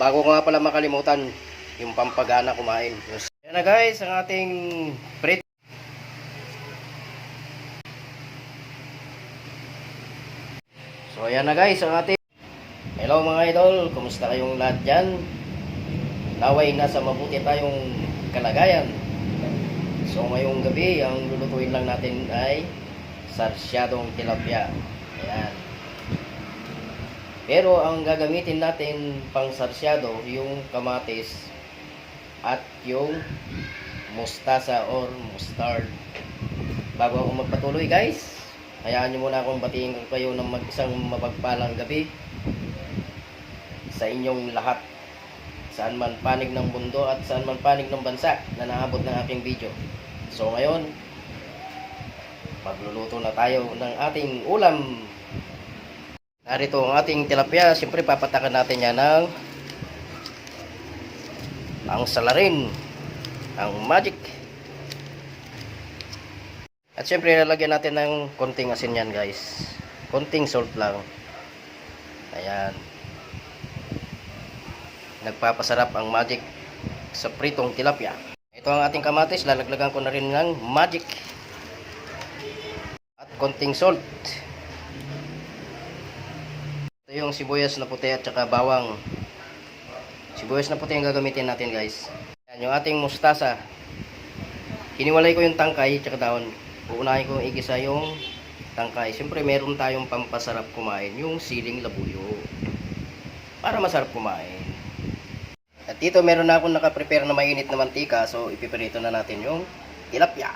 Bago ko nga pala makalimutan, yung pampagana kumain. Yan na guys, ang ating prit. So ayan na guys, ang ating Hello mga idol, kumusta kayong lahat dyan? Naway nasa mabuti tayong kalagayan. So ngayong gabi, ang lulutuin lang natin ay sarsyadong tilapia. Ayan. Pero ang gagamitin natin pang sarsyado, yung kamatis at yung mustasa or mustard. Bago ako magpatuloy guys, hayaan nyo muna akong batiin kayo ng mag isang mapagpalang gabi sa inyong lahat saan man panig ng mundo at saan man panig ng bansa na naabot ng aking video. So ngayon, magluluto na tayo ng ating ulam. Narito ang ating tilapia. Siyempre papatakan natin yan ng ang salarin, ang magic. At siyempre lalagyan natin ng konting asin yan guys. Konting salt lang. Ayan nagpapasarap ang magic sa pritong tilapia. Ito ang ating kamatis, lalaglagan ko na rin ng magic at konting salt. Ito yung sibuyas na puti at saka bawang. Sibuyas na puti ang gagamitin natin guys. Yan, yung ating mustasa. Hiniwalay ko yung tangkay at saka daon. Uunahin ko igisa yung tangkay. Siyempre meron tayong pampasarap kumain, yung siling labuyo. Para masarap kumain. At dito meron na akong nakaprepare na mainit na mantika. So ipiprito na natin yung tilapia.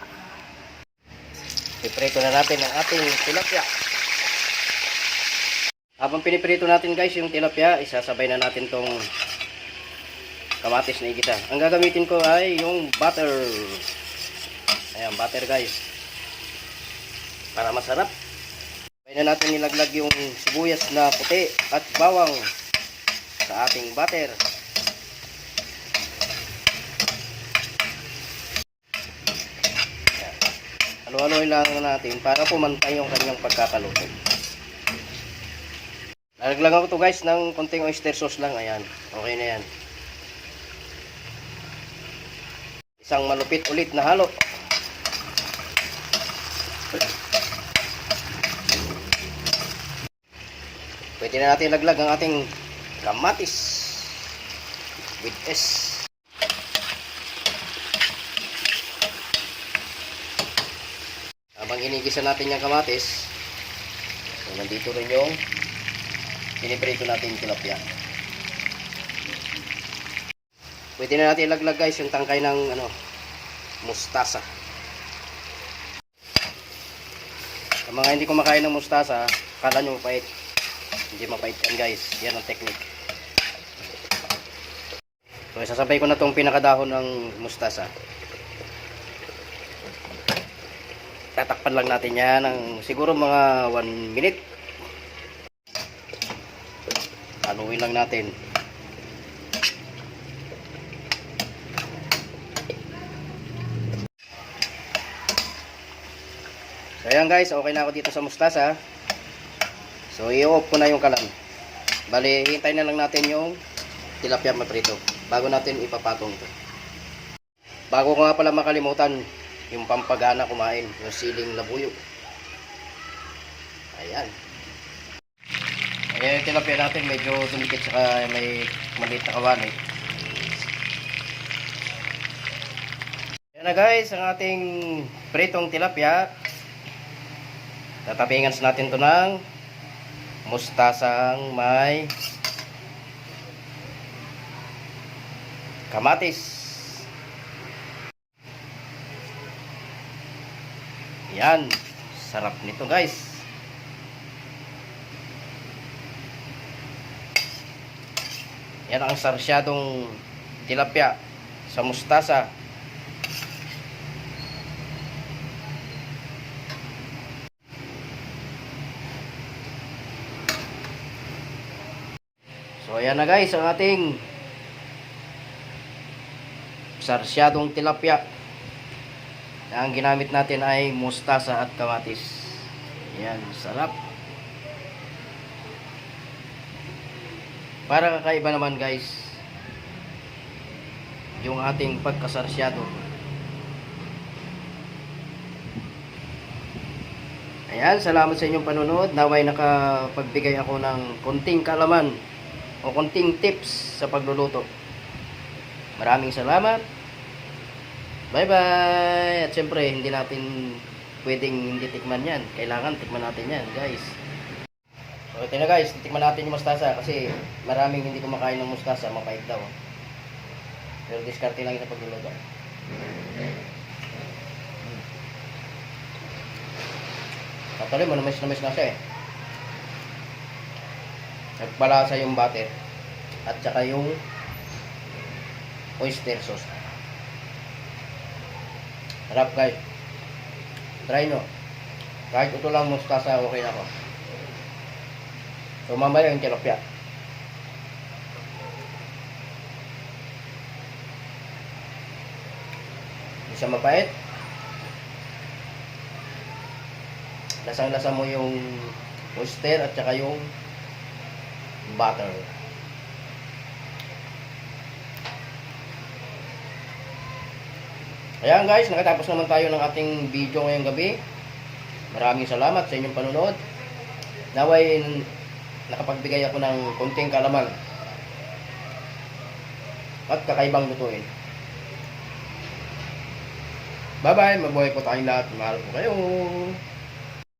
Ipiprito na natin ang ating tilapia. Habang piniprito natin guys yung tilapia, isasabay na natin tong kamatis na igisa. Ang gagamitin ko ay yung butter. Ayan, butter guys. Para masarap. Sabay na natin nilaglag yung sibuyas na puti at bawang sa ating butter. Halo-haloy lang natin para pumantay yung kanyang pagkakaluto. Lalaglagan ko to guys ng konting oyster sauce lang. Ayan. Okay na yan. Isang malupit ulit na halo. Pwede na natin laglag ang ating kamatis with S. Habang inigisa natin yung kamatis, so nandito rin yung piniprito natin yung tilapia. Pwede na natin ilaglag guys yung tangkay ng ano, mustasa. Sa mga hindi kumakain ng mustasa, kala nyo mapait. Hindi mapait yan guys. Yan ang technique. So isasabay ko na tong pinakadahon ng mustasa. tatakpan lang natin yan ng siguro mga 1 minute haluin lang natin. So ayan guys. Okay na ako dito sa mustasa. So i-off ko na yung kalan. Bali hintayin na lang natin yung tilapia maprito bago natin ipapatong ito. Bago ko nga pala makalimutan yung pampagana kumain, yung siling labuyo. Ayan. Yung tilapia natin, medyo dumikit saka may maliit na kawali. Ayan na guys, ang ating pritong tilapia. Tatapingan natin to ng mustasang may kamatis. Yan. Sarap nito guys. Yan ang sarsyadong tilapia sa mustasa. So ayan na guys ang ating sarsyadong tilapia. Ang ginamit natin ay mustasa at kamatis. Yan, sarap. Para kakaiba naman guys. yung ating pagkasarsyado. Ayan, salamat sa inyong panonood. Naway nakapagbigay ako ng konting kalaman o konting tips sa pagluluto. Maraming salamat. Bye-bye! At syempre, hindi natin pwedeng hindi tikman yan. Kailangan tikman natin yan, guys. So, ito na guys, tikman natin yung mustasa kasi maraming hindi kumakain ng mustasa, mapait daw. Pero diskarte lang ito pagluluto. Actually, manamis namis na siya eh. Nagpalasa yung butter at saka yung oyster sauce. Harap guys. Try nyo. Kahit ito lang mustasa, okay na ako. So mamaya yung tilapia. Siya mapait. Lasang-lasa mo yung oyster at saka yung butter. Ayan guys, nakatapos naman tayo ng ating video ngayong gabi. Maraming salamat sa inyong panonood. Naway nakapagbigay ako ng konting kalaman at kakaibang lutuin. Bye-bye, mabuhay po tayong lahat. Mahal po kayo.